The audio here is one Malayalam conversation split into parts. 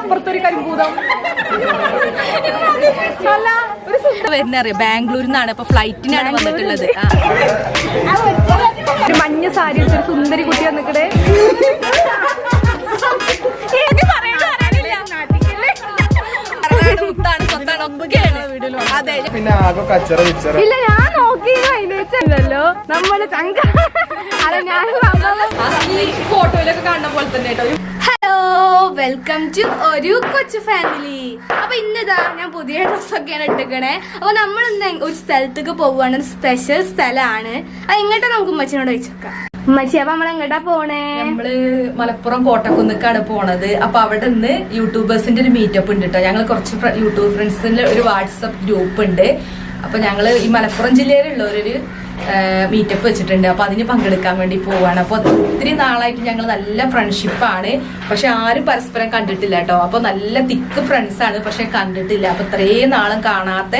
അപ്പുറത്തൊരു കരിമ്പൂതം. അല്ല ഒരു വരുന്നറിയാം ബാംഗ്ലൂരിൽ നിന്നാണ് ഇപ്പൊ ഫ്ലൈറ്റിനാണ് വന്നിട്ടുള്ളത്. ആ. ഒരു മഞ്ഞ സാരി ഒരു സുന്ദരി കുട്ടി വന്നിക്കടെ ഇല്ല ഞാൻ നോക്കി വെച്ചല്ലോ നമ്മൾ ചങ്ക ഫോട്ടോയിലൊക്കെ കാണുന്ന പോലെ തന്നെ ഹലോ വെൽക്കം ടു ഒരു കൊച്ചു ഫാമിലി അപ്പൊ ഇന്നിതാ ഞാൻ പുതിയ ഡ്രസ്സൊക്കെയാണ് ഇട്ടിക്കണേ. അപ്പൊ നമ്മൾ ഇന്ന് ഒരു സ്ഥലത്തേക്ക് ഒരു സ്പെഷ്യൽ സ്ഥലമാണ്. അത് എങ്ങോട്ടാ നമുക്ക് ഉമ്മച്ചിനോട് ചോദിച്ചേക്കാം. ഉമ്മച്ചി അപ്പൊ നമ്മൾ എങ്ങോട്ടാ പോണേ? നമ്മൾ മലപ്പുറം കോട്ടക്കുന്നിക്കാണ് പോണത്. അപ്പൊ അവിടെ നിന്ന് യൂട്യൂബേഴ്സിന്റെ ഒരു മീറ്റപ്പ് ഉണ്ട് കേട്ടോ ഞങ്ങൾ കുറച്ച് യൂട്യൂബ് ഫ്രണ്ട്സിന്റെ ഒരു വാട്സപ്പ് ഗ്രൂപ്പ് ഉണ്ട്. അപ്പൊ ഞങ്ങൾ ഈ മലപ്പുറം ജില്ലയിലുള്ള ജില്ലയിലുള്ളവരൊരു മീറ്റപ്പ് വെച്ചിട്ടുണ്ട്. അപ്പൊ അതിന് പങ്കെടുക്കാൻ വേണ്ടി പോവാണ്. അപ്പൊ ഒത്തിരി നാളായിട്ട് ഞങ്ങൾ നല്ല ഫ്രണ്ട്ഷിപ്പാണ് പക്ഷെ ആരും പരസ്പരം കണ്ടിട്ടില്ല കേട്ടോ. അപ്പൊ നല്ല തിക്ക് ഫ്രണ്ട്സ് ആണ് പക്ഷെ കണ്ടിട്ടില്ല. അപ്പൊ ഇത്രയും നാളും കാണാത്ത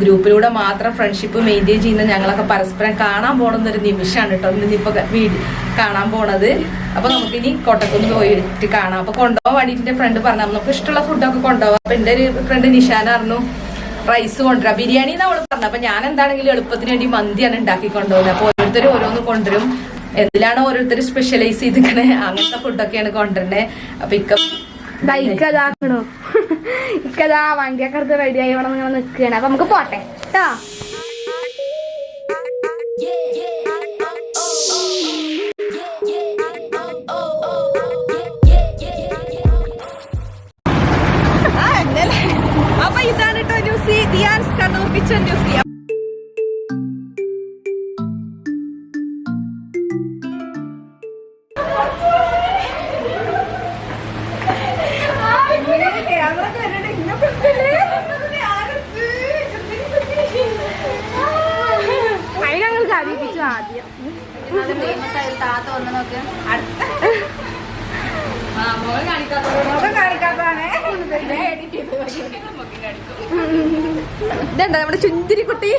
ഗ്രൂപ്പിലൂടെ മാത്രം ഫ്രണ്ട്ഷിപ്പ് മെയിന്റെയിൻ ചെയ്യുന്ന ഞങ്ങളൊക്കെ പരസ്പരം കാണാൻ പോണെന്ന ഒരു നിമിഷമാണ് കേട്ടോ. ഇന്നിപ്പോ വീഡിയോ കാണാൻ പോണത്. അപ്പൊ നമുക്ക് ഇനി കോട്ടക്കുന്ന് പോയിട്ട് കാണാം. അപ്പൊ കൊണ്ടുപോകാൻ വേണ്ടിട്ട് എന്റെ ഫ്രണ്ട് പറഞ്ഞു നമുക്ക് ഇഷ്ടമുള്ള ഫുഡൊക്കെ കൊണ്ടുപോകാം അപ്പൊ എന്റെ ഒരു ഫ്രണ്ട് നിഷാൻ അറിഞ്ഞു റൈസ് കൊണ്ടുവരാം. ബിരിയാണി നമ്മൾ പറഞ്ഞു. അപ്പൊ ഞാൻ എന്താണെങ്കിലും എളുപ്പത്തിന് വേണ്ടി മന്തിയാണ് ഉണ്ടാക്കി കൊണ്ടുപോകുന്നത് അപ്പൊ ഓരോരുത്തരും ഓരോന്ന് കൊണ്ടുവരും. എന്തിലാണ് ഓരോരുത്തർ സ്പെഷ്യലൈസ് ചെയ്തിരിക്കണേ? അങ്ങനത്തെ ഫുഡൊക്കെയാണ് കൊണ്ടുവരണേ അപ്പൊ ഇക്ക ഇക്കതാക്കണോ ഇക്കതാ വണ്ടിയൊക്കെ എടുത്ത് ആയി ഇവിടെ നിങ്ങൾ നിൽക്കുകയാണ് അപ്പൊ നമുക്ക് പോട്ടെ. കേട്ടോ കണ്ണൂർ കിച്ചൺ ന്യൂസി അതിന് ഞങ്ങൾ കറിയിപ്പിച്ചു ആദ്യം ഇതുണ്ടോ നമ്മുടെ ചുന്തിരി കുട്ടി?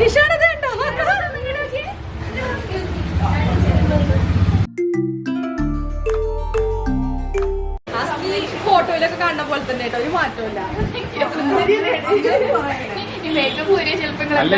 നിഷാനത് ഉണ്ടോ ഫോട്ടോയിലൊക്കെ കാണുന്ന പോലെ തന്നെ കേട്ടോ ഒരു മാറ്റമില്ല അല്ല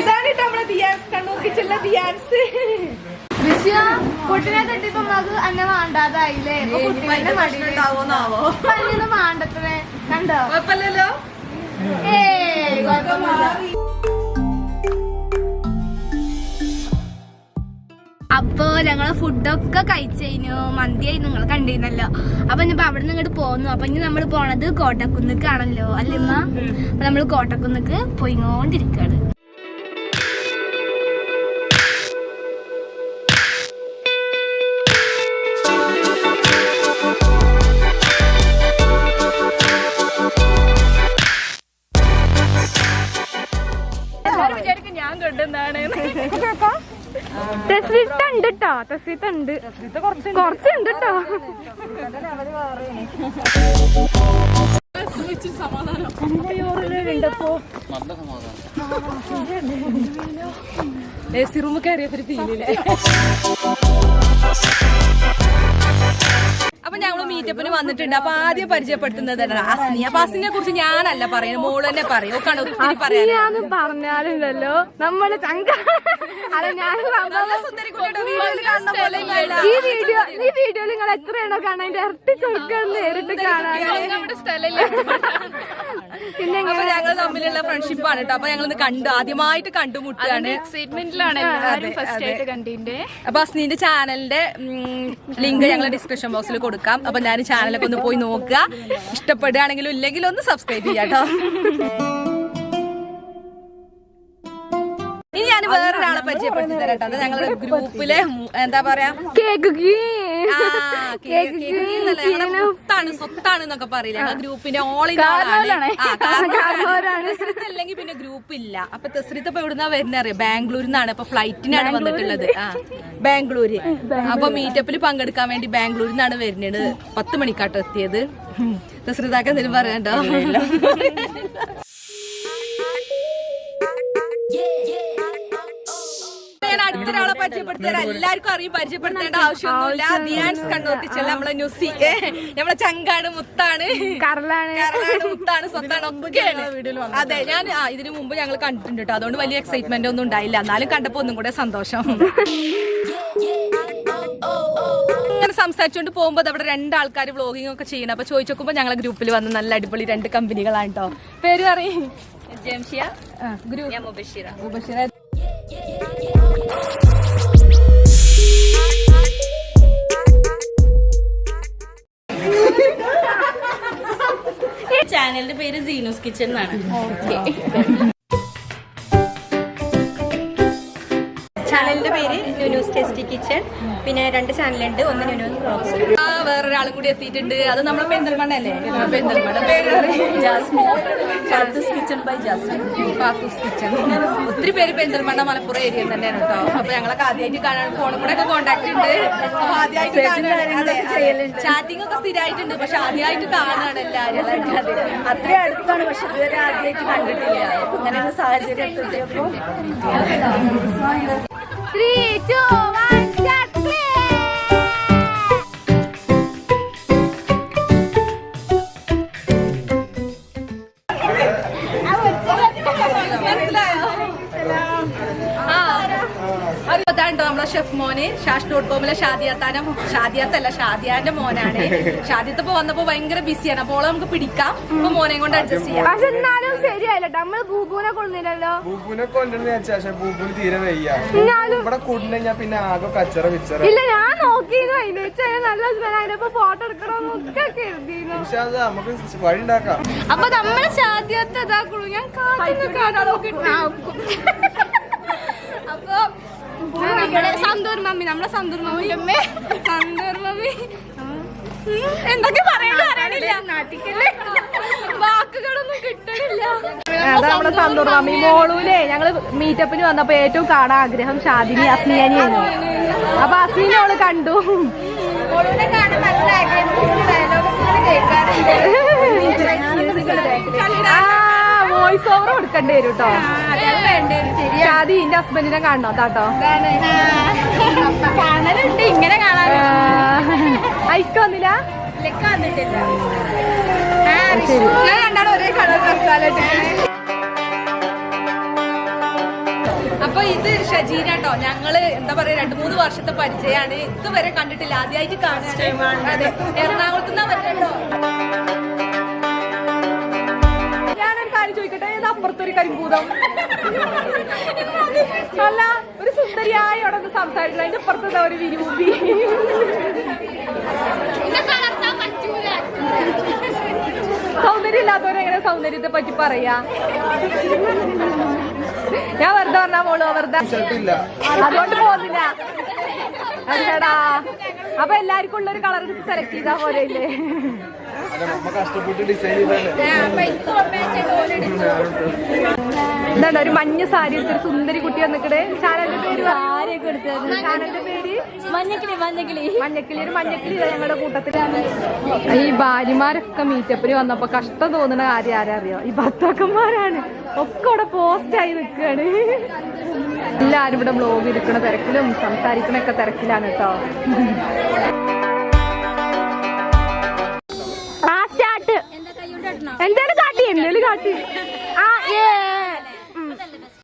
ഇതാണ് കേട്ടോ നമ്മളെ ദിയാൻസ് കണ്ണൂർ കിച്ചണിലെ ദിയാൻസ്. കുട്ടിനെ തട്ടിപ്പോ നമുക്ക് അന്നെ വേണ്ടാതായില്ലേ? കുട്ടീനെ പല്ലിന്ന് വേണ്ടത്രേ കണ്ടോ? കുഴപ്പമില്ലല്ലോ. ഏയ് കുഴപ്പമൊന്നുമില്ല. ഞങ്ങൾ ഫുഡൊക്കെ കഴിച്ചു മന്തിയായി നിങ്ങൾ കണ്ടിരുന്നല്ലോ. അപ്പൊ ഇനിയിപ്പോ അവിടെ നിന്ന് ഇങ്ങോട്ട് പോന്നു. അപ്പൊ ഇനി നമ്മൾ പോണത് കോട്ടക്കുന്നിക്കാണല്ലോ. അല്ലേ അപ്പം നമ്മൾ കോട്ടക്കുന്നക്ക് പോയിക്കൊണ്ടിരിക്കാണ് കേട്ടോ തസ്രീത്ത ഉണ്ട്. കുറച്ചുണ്ട്. കേട്ടോ. എ സി റൂം കയറിയപ്പോ ഫീലില്ലേ ഞങ്ങൾ മീറ്റപ്പിന് വന്നിട്ടുണ്ട്. അപ്പൊ ആദ്യം പരിചയപ്പെടുത്തുന്നത് അസ്നി അപ്പൊ അസ്നിനെ കുറിച്ച് ഞാനല്ല പറയുന്നത്. മോൾ തന്നെ പറയും. ഒത്തിരി പറഞ്ഞാലുണ്ടല്ലോ. നമ്മൾ ചങ്ക ഈ വീഡിയോ ഈ വീഡിയോയിൽ നിങ്ങൾ എത്രയാണോ കാണാൻ? ഇരട്ടി ചുരുക്കം നേരിട്ട് കാണാൻ അപ്പൊ ഞങ്ങൾ തമ്മിലുള്ള ഫ്രണ്ട്ഷിപ്പ് ആണ് കേട്ടോ അപ്പൊ ഞങ്ങൾ ഇന്ന് കണ്ടു ആദ്യമായിട്ട് കണ്ടുമുട്ടാണ് അപ്പൊ അസ്നീന്റെ ചാനലിന്റെ ലിങ്ക് ഞങ്ങൾ ഡിസ്ക്രിപ്ഷൻ ബോക്സിൽ കൊടുക്കാം. അപ്പൊ ഞാൻ ചാനലൊക്കെ ഒന്ന് പോയി നോക്കുക. ഇഷ്ടപ്പെടുകയാണെങ്കിലും ഇല്ലെങ്കിലും ഒന്ന് സബ്സ്ക്രൈബ് ചെയ്യാം കേട്ടോ ഞാൻ വേറൊരാളെ പരിചയപ്പെടുത്തി തരാട്ടോ. അത് ഞങ്ങളുടെ ഗ്രൂപ്പിലെ എന്താ പറയാ? സ്വത്താണ് എന്നൊക്കെ പറയില്ല? ഗ്രൂപ്പിന്റെ ഓൾ അല്ലെങ്കിൽ പിന്നെ ഗ്രൂപ്പ് ഇല്ല. അപ്പൊ തസ്രിത്ത് ഇപ്പൊ എവിടുന്നാ വരുന്ന അറിയാം? ബാംഗ്ലൂരിൽ നിന്നാണ് ഇപ്പൊ ഫ്ലൈറ്റിനാണ് വന്നിട്ടുള്ളത്. ആ ബാംഗ്ലൂര്. അപ്പൊ മീറ്റപ്പിൽ പങ്കെടുക്കാൻ വേണ്ടി ബാംഗ്ലൂരിൽ നിന്നാണ് വരുന്നത്. പത്ത് മണിക്കാട്ടോ എത്തിയത്. തസ്രിതാക്ക് എന്തെങ്കിലും പറയണ്ടോ ഞാൻ അടുത്തൊരാളെ പരിചയപ്പെടുത്തരാ എല്ലാവർക്കും അറിയും പരിചയപ്പെടുത്തേണ്ട ആവശ്യമൊന്നുമില്ല. ദിയാൻസ് കണ്ണൂർത്തിച്ചല്ല നമ്മളെ ന്യൂസി. നമ്മളെ ചങ്കാണ് മുത്താണ്. മുത്താണ് സ്വത്താണ് ഒക്കെയാണ്. അതെ ഞാൻ ഇതിനു മുമ്പ് ഞങ്ങൾ കണ്ടിട്ടുണ്ട് കേട്ടോ അതുകൊണ്ട് വലിയ എക്സൈറ്റ്മെന്റ് ഒന്നും ഉണ്ടായില്ല. എന്നാലും കണ്ടപ്പോ ഒന്നും കൂടെ സന്തോഷം. ഇങ്ങനെ സംസാരിച്ചുകൊണ്ട് പോകുമ്പോൾ അവിടെ രണ്ടാൾക്കാർ വ്ളോഗിംഗ് ഒക്കെ ചെയ്യണം. അപ്പൊ ചോദിച്ചു ഞങ്ങളെ ഗ്രൂപ്പിൽ വന്ന നല്ല അടിപൊളി രണ്ട് കമ്പനികളാണ് കേട്ടോ പേര് പറയും. ഗ്രൂപ്പ് ചാനലിന്റെ പേര് സീനൂസ് കിച്ചൺ എന്നാണ്. ചാനലിന്റെ പേര് ന്യൂസ് ടേസ്റ്റി കിച്ചൺ. പിന്നെ രണ്ട് ചാനലുണ്ട് ഒന്ന് ന്യൂസ് ബ്ലോഗ്സ് ആ വേറൊരാളും കൂടി എത്തിയിട്ടുണ്ട്. അത് നമ്മളെ പെന്തൽമണ്ണ അല്ലേ പെന്തൽമണ്ണ പേര് Jasmine. Kitchen by Jasmine. Pathus kitchen. ഒത്തിരി പേര് പെന്തൽമണ്ണ മലപ്പുറം ഏരിയ തന്നെയാണ് കേട്ടോ. അപ്പൊ ഞങ്ങളൊക്കെ ആദ്യമായിട്ട് കാണാൻ ഫോണിൽ കൂടെ ഒക്കെ കോണ്ടാക്ട് ഉണ്ട്. ആദ്യമായിട്ട് ചാറ്റിംഗ് ഒക്കെ സ്ഥിരമായിട്ടുണ്ട് പക്ഷെ ആദ്യമായിട്ട് കാണാണ് എല്ലാവരും അത്രയും അടുത്താണ്. പക്ഷെ ഇതുവരെ ആദ്യമായിട്ട് കണ്ടിട്ടില്ല. അങ്ങനെ സാഹചര്യം എത്തിയപ്പോ ത്രീ ടു മോന്? ഷാദിയാത്തല്ല ഷാദിയാന്റെ മോനാണ്. ഷാദിയത്ത് ഇപ്പൊ വന്നപ്പോ ഭയങ്കര ബിസിയാണ് അപ്പോൾ നമുക്ക് പിടിക്കാം. അപ്പൊ മോനെയും കൊണ്ട് അഡ്ജസ്റ്റ് ചെയ്യാം. പക്ഷെ എന്നാലും ശരിയായില്ല നമ്മൾ ബൂബുവിനെ കൊള്ളുന്നില്ലല്ലോ ബൂബുനെ കൊണ്ടുവന്ന് വെച്ചാ ബൂബുന് തീരെ വയ്യ. എന്നാലും ഇവിടെ കൊണ്ടുവന്ന് ഞാൻ പിന്നെ ആകെ കച്ചറ വിച്ചറ ഇല്ല ഞാൻ നോക്കിയിരുന്നു. അതിന് വെച്ചാൽ നല്ല ഹസ്ബൻഡ് അതിനൊപ്പം ഫോട്ടോ എടുക്കണമെന്നൊക്കെ കരുതിയിരുന്നു. പക്ഷെ അത് നമുക്ക് വഴി ഉണ്ടാക്കാം. അപ്പൊ നമ്മളെ സാധ്യത ഇതാക്കുള്ളൂ ഞാൻ കാത്തുനിന്ന് കാത്തുനിന്ന് അപ്പൊ നമ്മളെ സന്തൂർ മമ്മി നമ്മളെ സന്തൂർ മമ്മി. സന്തൂർ മമ്മി. എന്തൊക്കെ പറയണ അറിയണില്ല. വാക്കുകളൊന്നും കിട്ടണില്ല. അതാ നമ്മുടെ സന്തൂർ മമ്മി മോളൂലേ. ഞങ്ങൾ മീറ്റപ്പിന് വന്നപ്പോ ഏറ്റവും കാണാൻ ആഗ്രഹം ഷാദിനി അസ്മിയാനിയാണ് അപ്പൊ അസ്മിനെ അവൾ കണ്ടു. വോയിസ് ഓവർ കൊടുക്കേണ്ടി വരും കേട്ടോ ഷാദി എന്റെ ഹസ്ബൻഡിനെ കാണണോ? താട്ടോ ഇങ്ങനെ കാണാൻ ഐക്ക വന്നില്ല? ഞാൻ രണ്ടാളും ഒരേ കളർ ഡ്രസ്സാലിട്ട് അപ്പൊ ഇത് ഷജീന കേട്ടോ ഞങ്ങൾ എന്താ പറയാ രണ്ടു മൂന്ന് വർഷത്തെ പരിചയമാണ് ഇതുവരെ കണ്ടിട്ടില്ല. ആദ്യമായിട്ട് കാണാൻ എറണാകുളത്ത് നിന്നാ ഞാനൊരു കാര്യം ചോദിക്കട്ടെ? ഏത് അപ്പുറത്തൊരു കരിമ്പൂതം? അല്ല ഒരു സുന്ദരിയായി അവിടെ സംസാരിക്കണം അതിന്റെ അപ്പുറത്ത് ഒരു വിരൂപി സൗന്ദര്യം ഇല്ലാത്തവരെങ്ങനെ സൗന്ദര്യത്തെ പറ്റി പറയാ? ഞാൻ വെറുതെ പറഞ്ഞാ മോൾ വെറുതെ. അതുകൊണ്ട് പോകുന്നില്ല. അതെടാ അപ്പൊ എല്ലാവർക്കും ഉള്ളൊരു കളർ സെലക്ട് ചെയ്താ പോലെ ഇല്ലേ? എന്താണ് ഒരു മഞ്ഞ സാരി എടുത്തൊരു സുന്ദരി കുട്ടി വന്നിക്കടെ ചാനലിന്റെ പേര് സാരിയൊക്കെ എടുത്തത് ചാനലിന്റെ പേര്? മഞ്ഞക്കിളി മഞ്ഞക്കിളി. മഞ്ഞക്കിളി ഒരു മഞ്ഞക്കിളി ഞങ്ങളുടെ കൂട്ടത്തിലാണ് ഈ ഭാര്യമാരൊക്കെ മീറ്റപ്പിന് വന്നപ്പോ കഷ്ടം തോന്നുന്ന കാര്യം ആരാ അറിയോ ഈ ഭർത്താക്കന്മാരാണ്. ഒക്കെ അവിടെ പോസ്റ്റായി നിൽക്കുകയാണ് എല്ലാരും ഇവിടെ ബ്ലോഗ് എടുക്കണ തിരക്കിലും സംസാരിക്കണൊക്കെ തിരക്കിലാണ് കേട്ടോ. എന്തേലും കാട്ടി എന്തേലും കാട്ടി. ആ ഏ.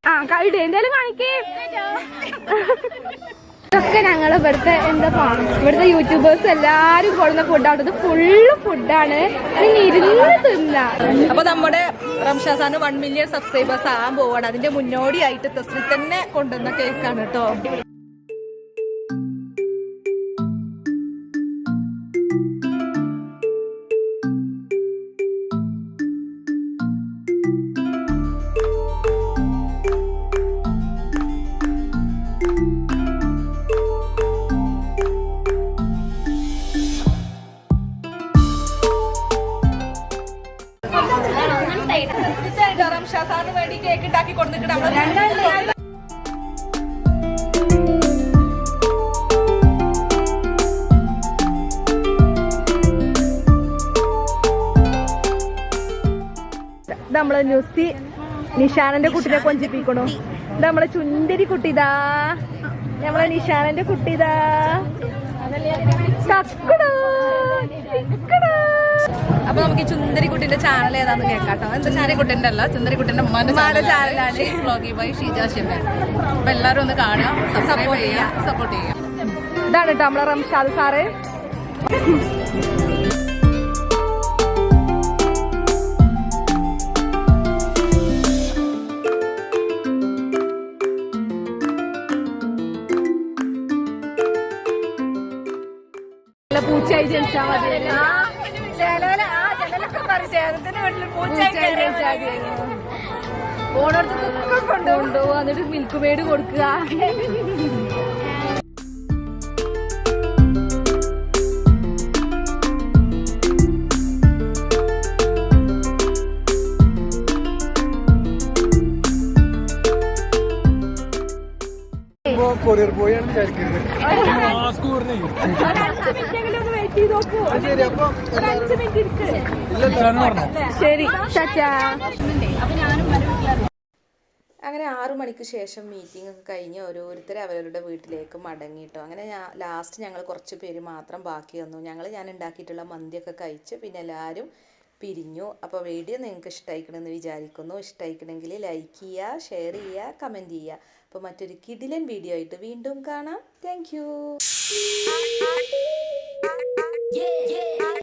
ആ കഴിട് എന്തേലും കാണിക്കേ. ഇതൊക്കെ ഞങ്ങൾ ഇവിടുത്തെ എന്താ പറയുക ഇവിടുത്തെ യൂട്യൂബേഴ്സ് എല്ലാരും കൊടുക്കുന്ന ഫുഡാണ് ഇത് ഫുള്ള് ഫുഡാണ് നിങ്ങൾ ഇരുന്ന് തിന്നാ. അപ്പൊ നമ്മുടെ റംഷാസാന് വൺ മില്യൺ സബ്സ്ക്രൈബേഴ്സ് ആകാൻ പോവാണ്. അതിന്റെ മുന്നോടിയായിട്ട് തസ്രി തന്നെ കൊണ്ടുവന്ന കേക്കാണ് കേട്ടോ. നമ്മളെ ന്യൂസി. നിഷാനന്റെ കുട്ടിനെ കൊഞ്ചിപ്പിക്കണു? ഇത് നമ്മളെ ചുന്തിരി കുട്ടിതാ. നമ്മളെ നിഷാനന്റെ കുട്ടിതാ. അപ്പൊ നമുക്ക് ഈ ചുന്ദരി കുട്ടിന്റെ ചാനൽ ഏതാന്ന് കേൾക്കാട്ടോ. എന്താ ചാരി കുട്ടിന്റെ അല്ല? ചുന്ദരി കുട്ടിന്റെ ഉമ്മാന്റെ ചാനലാണ് ബ്ലോഗി ബൈ ഷീജ ഷിമൻ അപ്പൊ എല്ലാരും ഒന്ന് കാണുക സപ്പോർട്ട് ചെയ്യുക സപ്പോർട്ട് ചെയ്യുക. ഇതാണ് കേട്ടോ നമ്മളെ റംഷാദ് സാറ്. നല്ല പൂച്ചയായി ജനിച്ചാൽ മതി. ഓണോടത്തൊക്കെ കൊണ്ടുപോകും. എന്നിട്ട് മിൽക്ക് മെയ്ഡ് കൊടുക്കുക. കൊറിയർ പോയാണ് വിചാരിക്കരുത്. ശരി അപ്പൊ ശരി അങ്ങനെ ആറു മണിക്ക് ശേഷം മീറ്റിംഗ് ഒക്കെ കഴിഞ്ഞ് ഓരോരുത്തർ അവരവരുടെ വീട്ടിലേക്ക് മടങ്ങിയിട്ടോ അങ്ങനെ ഞാൻ ലാസ്റ്റ് ഞങ്ങൾ കുറച്ച് പേര് മാത്രം ബാക്കി വന്നു. ഞങ്ങൾ ഞാൻ ഉണ്ടാക്കിയിട്ടുള്ള മന്തിയൊക്കെ കഴിച്ച് പിന്നെ എല്ലാവരും പിരിഞ്ഞു. അപ്പോൾ വീഡിയോ നിങ്ങൾക്ക് ഇഷ്ടമായിക്കണമെന്ന് വിചാരിക്കുന്നു. ഇഷ്ടമായിക്കണമെങ്കിൽ ലൈക്ക് ചെയ്യുക ഷെയർ ചെയ്യുക കമന്റ് ചെയ്യുക അപ്പോൾ മറ്റൊരു കിടിലൻ വീഡിയോ ആയിട്ട് വീണ്ടും കാണാം. Thank Yeah, yeah.